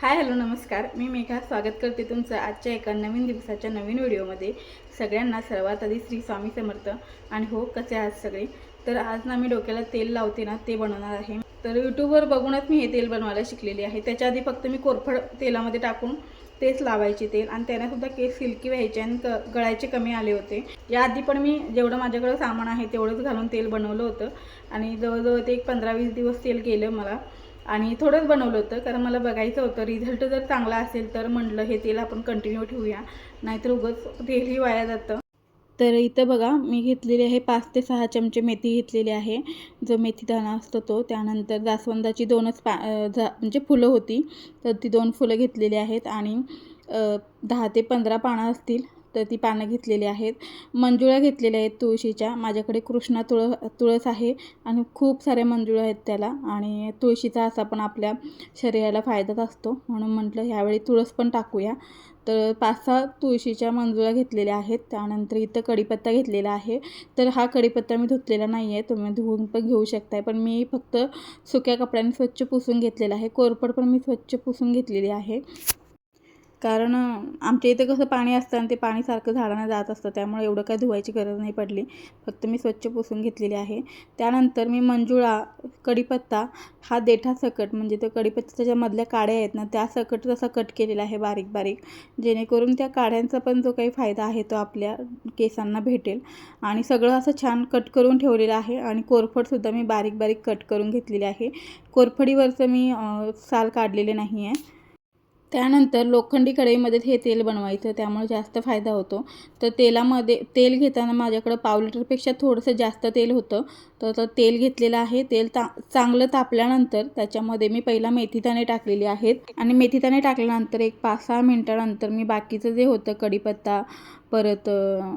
Hi hello नमस्कार. मी मेघा. स्वागत करते तुमचं आजच्या एका नवीन दिवसाच्या नवीन व्हिडिओमध्ये. सगळ्यांना सर्वात आधी श्री स्वामी समर्थ. आणि हो कसे आहात सगळे? तर आज ना मी डोक्याला तेल लावते ना ते बनवणार आहे. तर यूट्यूबवर बघूनच मी हे तेल बनवायला शिकलेली आहे. त्याच्या आधी फक्त मी कोरफड तेलामध्ये टाकून तेच लावायचे तेल. आणि त्यांनासुद्धा केस सिल्की व्हायचे आणि क गळायचे कमी आले होते. याआधी पण मी जेवढं माझ्याकडं सामान आहे तेवढंच घालून तेल बनवलं होतं. आणि जवळजवळ ते एक पंधरा वीस दिवस तेल केलं मला. आणि थोडंच बनवलं होतं कारण मला बघायचं होतं रिझल्ट जर चांगला असेल तर म्हटलं हे तेल आपण कंटिन्यू ठेवूया नाहीतर उगंच तेलही वाया जातं. तर इथं बघा मी घेतलेली आहे पाच ते सहा चमचे मेथी घेतलेली आहे. जो मेथी दाणा असतो तो त्यानंतर जास्वंदाची दोनच पा जा म्हणजे फुलं होती तर ती दोन फुलं घेतलेली आहेत आणि दहा ते पंधरा पानं असतील. तर ती पानं घेतलेली आहेत. मंजुळ्या घेतलेल्या आहेत तुळशीच्या. माझ्याकडे कृष्णा तुळ तुळस आहे आणि खूप साऱ्या मंजुळ आहेत त्याला. आणि तुळशीचा असा पण आपल्या शरीराला फायदाच असतो. म्हणून म्हटलं ह्यावेळी तुळस पण टाकूया. तर पाच सहा तुळशीच्या मंजुळ्या घेतलेल्या आहेत. त्यानंतर इथं कढीपत्ता घेतलेला आहे. तर हा कढीपत्ता मी धुतलेला नाही आहे. तुम्ही धुवून पण घेऊ शकताय. पण मी फक्त सुक्या कपड्याने स्वच्छ पुसून घेतलेला आहे. कोरपड पण मी स्वच्छ पुसून घेतलेली आहे. कारण आमच्या इथे कसं पाणी असतं आणि ते पाणी सारखं झाडांना जात असतं त्यामुळे एवढं काय धुवायची गरज नाही पडली. फक्त मी स्वच्छ पुसून घेतलेली आहे. त्यानंतर मी मंजुळा कढीपत्ता हा देठा सकट म्हणजे तो कढीपत्त्याच्या ज्या मधल्या काड्या आहेत ना त्या सकट तसा कट केलेला आहे बारीक बारीक जेणेकरून त्या काड्यांचा पण जो काही फायदा आहे तो आपल्या केसांना भेटेल. आणि सगळं असं छान कट करून ठेवलेलं आहे आणि कोरफडसुद्धा मी बारीक बारीक कट करून घेतलेली आहे. कोरफडीवरचं मी साल काढलेले नाही आहे त्यानंतर लोखंडी कढईमध्ये हे तेल बनवायचं त्यामुळे जास्त फायदा होतो. तर तेलामध्ये तेल घेताना माझ्याकडं पाव लिटरपेक्षा थोडंसं जास्त तेल होतं. तर तर तेल घेतलेलं आहे. तेल ता चांगलं तापल्यानंतर त्याच्यामध्ये मी पहिला मेथीदाणे टाकलेले आहेत. आणि मेथीदाणे टाकल्यानंतर एक पाच सहा मिनटानंतर मी बाकीचं जे होतं कढीपत्ता परत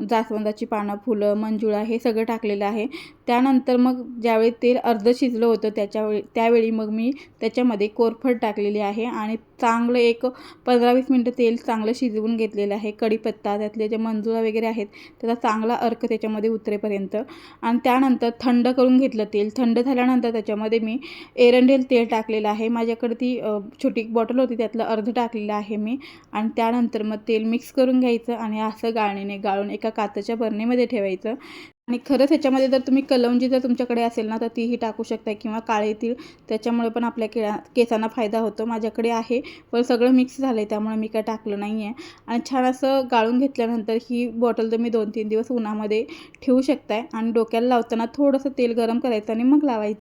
जास्वंदाची पानं फुलं मंजुळा हे सगळं टाकलेलं आहे. त्यानंतर मग ज्यावेळी तेल अर्धं शिजलं होतं त्याच्यावेळी त्यावेळी मग मी त्याच्यामध्ये कोरफड टाकलेली आहे आणि चांगलं एक पंधरा वीस मिनटं तेल चांगलं शिजवून घेतलेलं आहे. कढीपत्ता त्यातले जे मंजुळा वगैरे आहेत त्याचा चांगला अर्क त्याच्यामध्ये उतरेपर्यंत. आणि त्यानंतर थंड करून घेतलं तेल. थंड झाल्यानंतर त्याच्यामध्ये मी एरंडेल तेल टाकलेलं आहे. माझ्याकडे ती छोटी एक बॉटल होती त्यातलं अर्ध टाकलेलं आहे मी. आणि त्यानंतर मग तेल मिक्स करून घ्यायचं आणि असं गाळणीने गाळून एका काचेच्या बरणीमध्ये ठेवायचं. आणि खरंच ह्याच्यामध्ये जर तुम्ही कलवंजी जर तुमच्याकडे असेल ना तर तीही टाकू शकता किंवा काळे तीळ त्याच्यामुळे पण आपल्या केळा केसांना फायदा होतो. माझ्याकडे आहे पण सगळं मिक्स झालं आहे त्यामुळे मी काय टाकलं नाही आहे आणि छान असं गाळून घेतल्यानंतर ही बॉटल तुम्ही दोन तीन दिवस उन्हामध्ये ठेवू शकताय. आणि डोक्याला लावताना थोडंसं तेल गरम करायचं आणि मग लावायचं.